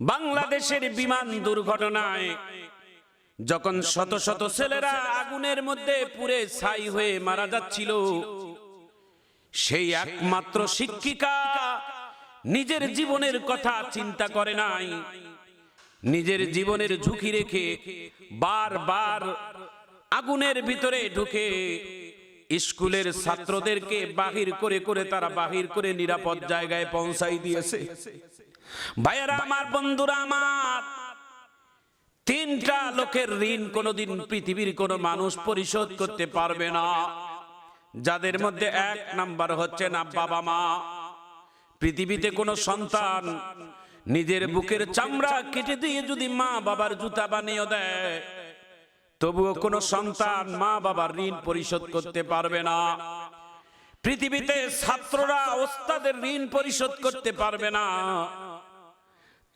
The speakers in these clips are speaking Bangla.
বাংলাদেশের বিমান দুর্ঘটনায় যখন শত শত ছেলেরা আগুনের মধ্যে পুড়ে ছাই হয়ে মারা যাচ্ছিল, সেই একমাত্র শিক্ষিকা নিজের জীবনের কথা চিন্তা করে নাই, নিজের জীবনের ঝুঁকি রেখে বারবার আগুনের ভিতরে ঢুকে স্কুলের ছাত্রদেরকে বাহির করে করে তারা বাহির করে নিরাপদ জায়গায় পৌঁছাই দিয়েছে। ভাইয়েরা, আমার বন্ধুরা, আমার তিনটা লোকের ঋণ কোনোদিন পৃথিবীর কোন মানুষ পরিশোধ করতে পারবে না। যাদের মধ্যে এক নাম্বার না বাবা মা। পৃথিবীতে কোনো সন্তান নিজের বুকের চামড়া কেটে দিয়ে যদি মা বাবার জুতা বানিয়ে দেয়, তবুও কোনো সন্তান মা বাবার ঋণ পরিশোধ করতে পারবে না। পৃথিবীতে ছাত্ররা ওস্তাদের ঋণ পরিশোধ করতে পারবে না।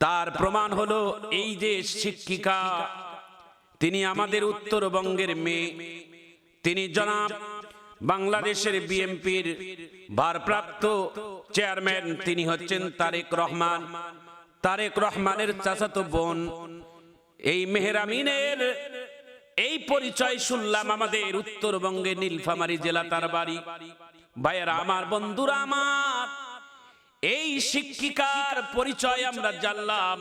তার প্রমাণ হলো এই যে শিক্ষিকা, তিনি আমাদের উত্তরবঙ্গের মেয়ে। তিনি জনাব বাংলাদেশের বিএমপির ভারপ্রাপ্ত চেয়ারম্যান, তিনি হচ্ছেন তারেক রহমান। তারেক রহমানের চাচাতো বোন। এই মেহরামিনের এই পরিচয় শুনলাম আমাদের উত্তরবঙ্গে নীলফামারী জেলা তার বাড়ি। ভাইয়েরা, আমার বন্ধুরা আমার এই শিক্ষিকার পরিচয় আমরা জানলাম।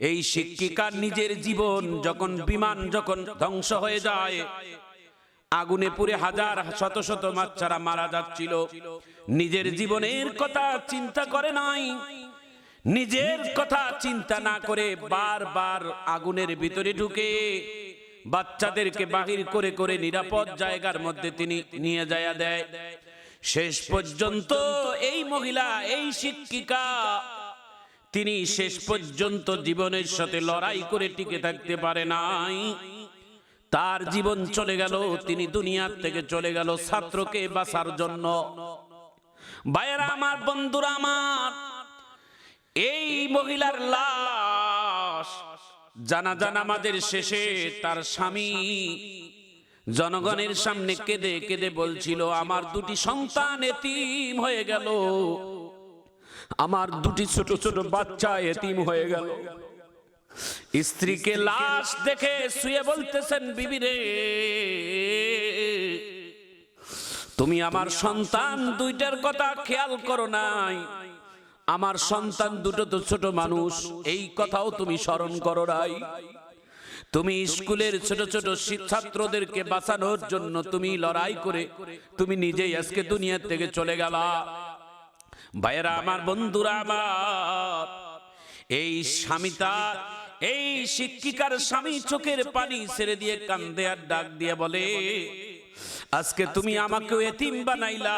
এই শিক্ষিকার নিজের জীবন যখন, বিমান যখন ধ্বংস হয়ে যায়, আগুনে পুড়ে হাজার, শত শত বাচ্চারা মারা যাচ্ছিল। নিজের জীবনের কথা চিন্তা করে নাই। নিজের কথা চিন্তা না করে বারবার আগুনের ভিতরে ঢুকে বাচ্চাদেরকে বাহির করে করে নিরাপদ জায়গার মধ্যে তিনি নিয়ে যায় দেয়। শেষ পর্যন্ত এই মহিলা এই শিক্ষিকা তিনি শেষ পর্যন্ত জীবনের সাথে লড়াই করে টিকে থাকতে পারে নাই। তার জীবন চলে গেল তিনি দুনিয়ার থেকে চলে গেল ছাত্রকে বাঁচার জন্য। ভাইয়েরা আমার বন্ধুরা আমার এই মহিলার লাশ জানা জানা আমাদের শেষে তার স্বামী জনগণের সামনে কেঁদে কেঁদে বলছিল, আমার দুটি সন্তান এতিম হয়ে গেল। আমার দুটি ছোট ছোট বাচ্চা এতিম হয়ে গেল। স্ত্রীকে লাশ দেখে শুয়ে বলতেছেন বিবি রে তুমি আমার সন্তান দুইটার কথা খেয়াল করো নাই। আমার সন্তান দুটো তো ছোট মানুষ, এই কথাও তুমি স্মরণ করো নাই। তুমি স্কুলের ছোট ছোট ছাত্রদেরকে বাঁচানোর জন্য তুমি লড়াই করে তুমি নিজেই আজকে দুনিয়া থেকে চলে গেলা। ভাইয়েরা, আমার বন্ধুরা, আমার এই স্বামীটা এই শিক্ষিকার স্বামী চোখের পানি ছেড়ে দিয়ে কান্দে আর ডাক দিয়ে বলে, আজকে তুমি আমাকে এতিম বানাইলা,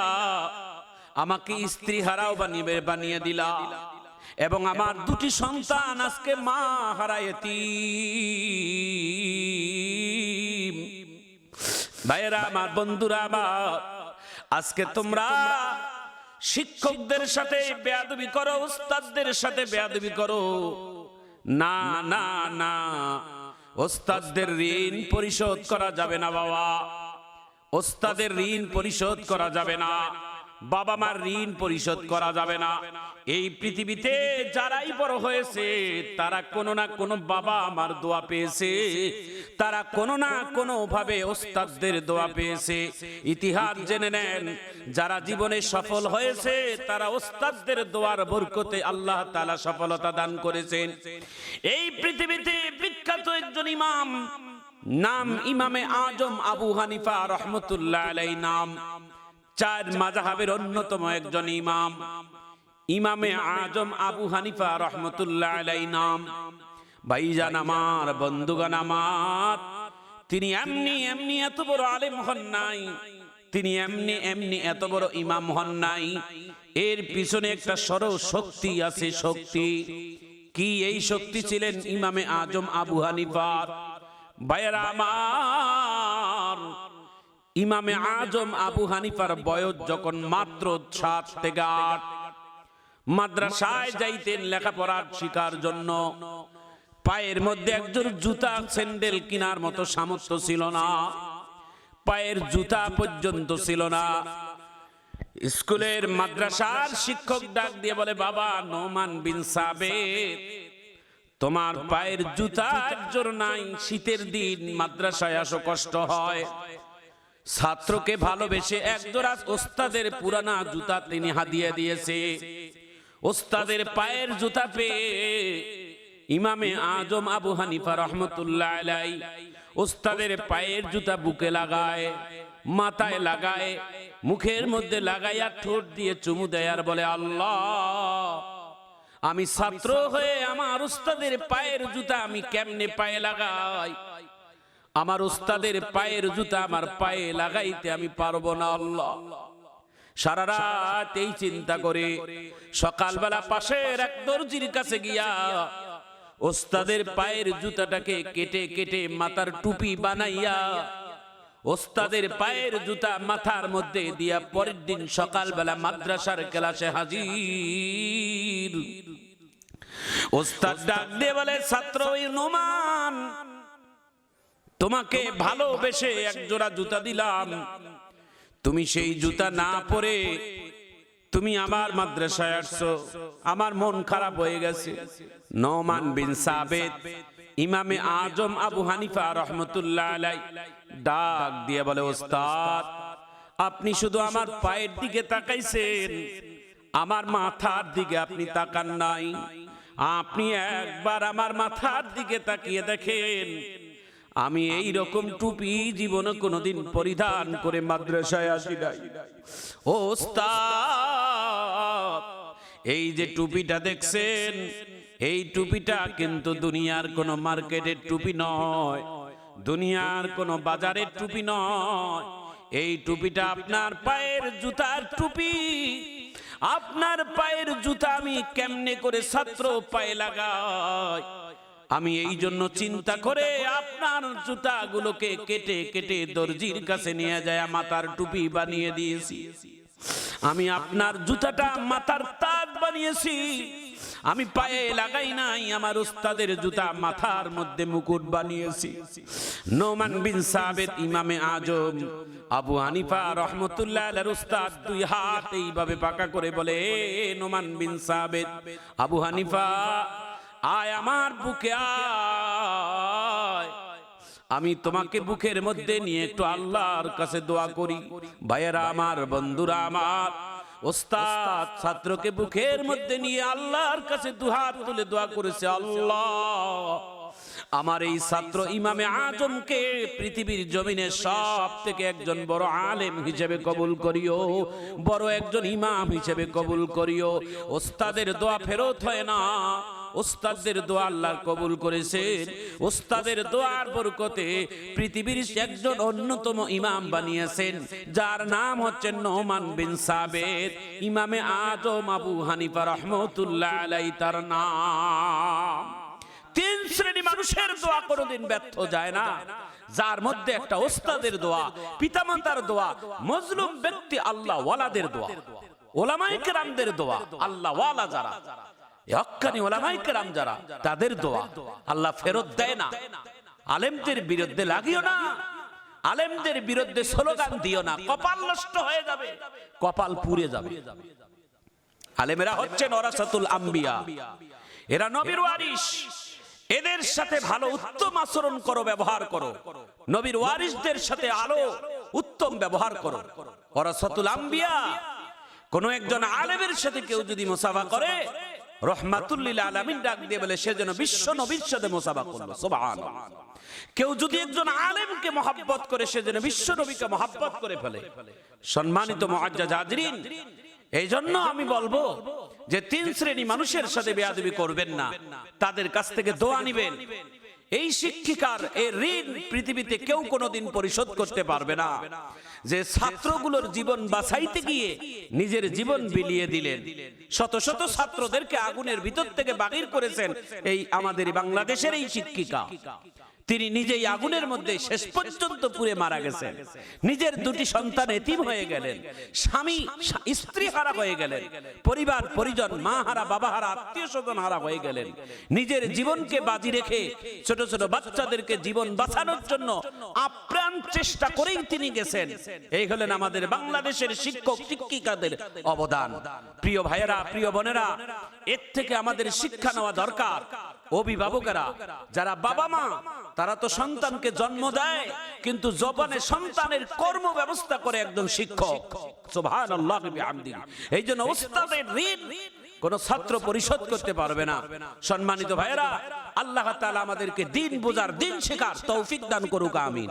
আমাকে স্ত্রী হারাও বানিয়ে বানিয়ে দিলা। এবং আমার দুটি সন্তান আজকে মা হারায়তি ভাইয়েরা আমার বন্ধুরা আমার আজকে তোমরা শিক্ষকদের সাথে বেয়াদবি করো উস্তাদদের সাথে বেয়াদবি করো। না না না ওস্তাদদের ঋণ পরিশোধ করা যাবে না বাবা। ওস্তাদের ঋণ পরিশোধ করা যাবে না। বাবা মার ঋণ পরিশোধ করা যাবে না। এই পৃথিবীতে যারাই বড় হয়েছে, তারা কোনো না কোনো বাবা আমার দোয়া পেয়েছে। তারা কোনো না কোনো ভাবে ওস্তাদদের দোয়া পেয়েছে। ইতিহাস জেনে নেন, যারা জীবনে সফল হয়েছে, তারা ওস্তাদদের দোয়ার বরকতে আল্লাহ তাআলা সফলতা দান করেছেন। এই পৃথিবীতে বিখ্যাত একজন ইমাম, নাম ইমামে আজম আবু হানিফা রহমতুল্লাহ আলাই নাম। চার মাজাহাবের অন্যতম একজন ইমাম। ইমামে আজম আবু হানিফা রহমতুল্লাহ আলাই নাম। ভাইজান আমার বন্ধুগান আমার, তিনি এমনি এমনি এত বড় আলেম হন নাই, তিনি এমনি এমনি এত বড় ইমাম হন নাই। এর পিছনে একটা সর শক্তি আছে, শক্তি। কি এই শক্তি ছিলেন ইমামে আজম আবু হানিফার? ভাইয়েরা আমার ইমামে আজম আবু হানিফার বয়স যখন মাত্র সাত থেকে আট। মাদ্রাসায় যাইতেন লেখাপড়ার শিকার জন্য। পায়ের মধ্যে একজন জুতা স্যান্ডেল কিনার মতো সামর্থ্য ছিল না। পায়ের জুতা পর্যন্ত ছিল না। স্কুলের মাদ্রাসার শিক্ষক ডাক দিয়ে বলে বাবা নোমান বিন সাবেদ তোমার পায়ের জুতার জোর নাই শীতের দিন মাদ্রাসায় আসো কষ্ট হয়। ছাত্রকে ভালোবেসে একজোড়া ওস্তাদের পুরানা জুতা তিনি হাদিয়ে দিয়েছে। ওস্তাদের পায়ের জুতা পেয়ে ইমামে আজম আবু হানিফা রহমতুল্লাহ আলাই ওস্তাদের পায়ের জুতা বুকে লাগায় মাথায় লাগায় মুখের মধ্যে লাগাইয়া ঠোঁট দিয়ে চুমু দেয় আর বলে আল্লাহ আমি ছাত্র হয়ে আমার উস্তাদের পায়ের জুতা আমি কেমনে পায়ে লাগাই? আমার উস্তাদের পায়ের জুতা আমার পায়ে লাগাইতে আমি পারব না, আল্লাহ। সারা রাত এই চিন্তা করে সকালবেলা পাশের এক দর্জির কাছে গিয়া ওস্তাদের পায়ের জুতাটাকে কেটে কেটে মাথার টুপি বানাইয়া ওস্তাদের পায়ের জুতা মাথার মধ্যে দিয়া পরের দিন সকালবেলা মাদ্রাসার ক্লাসে হাজির। ওস্তাদ ডাক দিয়ে বলে, ছাত্র নোমান তোমাকে ভালোবেসে এক জোড়া জুতা দিলাম। তুমি সেই জুতা না পরে তুমি আমার মাদ্রাসায় আসছো। আমার মন খারাপ হয়ে গেছে। নমান বিন সাবেদ ইমামে আজম আবু হানিফা রহমতুল্লাহ আলাই। ডাক দিয়ে বলে ওস্তাদ আপনি শুধু আমার পায়ের দিকে তাকাইছেন। আমার মাথার দিকে আপনি তাকান নাই। আপনি একবার আমার মাথার দিকে তাকিয়ে দেখেন। আমি এই রকম টুপি জীবনে কোনোদিন পরিধান করে মাদ্রাসায় আসি নাই। ও এই যে টুপিটা দেখছেন, এই টুপিটা কিন্তু দুনিয়ার কোন মার্কেটের টুপি নয়, দুনিয়ার কোন বাজারের টুপি নয়। এই টুপিটা আপনার পায়ের জুতার টুপি। আপনার পায়ের জুতা আমি কেমনে করে ছাত্র পায়ে লাগাই? আমি এই জন্য চিন্তা করে আপনার জুতাগুলোকে কেটে কেটে দর্জির কাছে নিয়ে যায় মাথার টুপি বানিয়ে দিয়েছি। আমি আপনার জুতাটা মাথার তাজ বানিয়েছি। আমি পায়ে লাগাই নাই আমার উস্তাদের জুতা মাথার মধ্যে মুকুট বানিয়েছি। নোমান বিন সাবেদ ইমামে আজম। আবু হানিফা রহমতুল্লাহ উস্তাদ দুই হাত এইভাবে পাকা করে বলে "এ নোমান বিন সাবেদ আবু হানিফা আয় আমার বুকে আয়। আমি তোমাকে বুকের মধ্যে নিয়ে একটু আল্লাহর কাছে দোয়া করি। ভাইয়েরা আমার, বন্ধুরা আমার, ওস্তাদ ছাত্রকে বুকের মধ্যে নিয়ে আল্লাহর কাছে দুহাত তুলে দোয়া করেছে আল্লাহ। আমার এই ছাত্র ইমামে আজমকে পৃথিবীর জমিনে সব থেকে একজন বড় আলেম হিসেবে কবুল করিও, বড় একজন ইমাম হিসেবে কবুল করিও। ওস্তাদের দোয়া ফেরত হয় না। ওস্তাদের দোয়া আল্লাহ কবুল করেছেন। ওস্তাদের দোয়ার বরকতে পৃথিবীর একজন অন্যতম ইমাম বানিয়েছেন, যার নাম হচ্ছে নোমান বিন সাবেদ ইমামে আজম আবু হানিফা রহমতুল্লাহ আলাই তার নাম। তিন শ্রেণি মানুষের দোয়া কোনোদিন ব্যর্থ যায় না। যার মধ্যে একটা ওস্তাদের দোয়া, পিতামাতার দোয়া, মজলুম ব্যক্তি আল্লাহ ওয়ালাদের দোয়া ওলামাই কেরামদের দোয়া আল্লাহ ওয়ালা যারা। যারা, তাদের দোয়া। আল্লাহ ফেরত দেয় না। আলেমদের বিরুদ্ধে লাগিও না। আলেমদের বিরুদ্ধে স্লোগান দিও না। কপাল নষ্ট হয়ে যাবে। কপাল পুড়ে যাবে। আলেমেরা হচ্ছেন ওরাসাতুল আম্বিয়া। এরা নবীর ওয়ারিস এদের সাথে ভালো উত্তম আচরণ করো, ব্যবহার করো। নবীর ওয়ারিসদের সাথে আলো, উত্তম ব্যবহার করো। ওরাসাতুল আম্বিয়া। কোন একজন আলেমের সাথে কেউ যদি মুসাফা করে রহমাতুল্লিল আলামিন ডাক দিয়ে বলে, সে যেন বিশ্ব নবীর সাথে মোসাবা করল। সুবহানাল্লাহ। কেউ যদি একজন আলেমকে মহাব্বত করে, সে যেন বিশ্ব নবীকে মহাব্বত করে ফেলে। সম্মানিত মুআজ্জাজ হাজরিন এই জন্য আমি বলব যে তিন শ্রেণি মানুষের সাথে বেয়াদবি করবেন না। তাদের কাছ থেকে দোয়া নিবেন। এই শিক্ষিকার এই ঋণ পৃথিবীতে কেউ কোনোদিন পরিশোধ করতে পারবে না। যে ছাত্রগুলোর জীবন বাঁচাইতে গিয়ে নিজের জীবন বিলিয়ে দিলেন। শত শত ছাত্রদেরকে আগুনের ভিতর থেকে বাগির করেছেন এই আমাদের বাংলাদেশের এই শিক্ষিকা। তিনি নিজেই আগুনের মধ্যে শেষ পর্যন্ত পুড়ে মারা গেছেন। নিজের দুটি সন্তান এতিম হয়ে গেলেন। স্বামী, স্ত্রী হারা হয়ে গেলেন। পরিবার, পরিজন, মা হারা, বাবা হারা, আত্মীয় স্বজন হারা হয়ে গেলেন। নিজের জীবনকে বাজি রেখে ছোট ছোট বাচ্চাদেরকে জীবন বাঁচানোর জন্য আপ্রাণ চেষ্টা করেই তিনি গেছেন। এই হলেন আমাদের বাংলাদেশের শিক্ষক, শিক্ষিকাদের অবদান। প্রিয় ভাইয়েরা, প্রিয় বোনেরা, এর থেকে আমাদের শিক্ষা নেওয়া দরকার। অভিভাবকেরা, যারা বাবা মা, তারা তো সন্তানকে জন্ম দেয়, কিন্তু জবানে সন্তানের কর্ম ব্যবস্থা করে একজন শিক্ষক। এই জন্য ওস্তাদের ঋণ কোন ছাত্র পরিশোধ করতে পারবে না। সম্মানিত ভাইয়েরা, আল্লাহ তাআলা আমাদেরকে দিন বোঝার, দিন শেখার তৌফিক দান করুক, আমিন।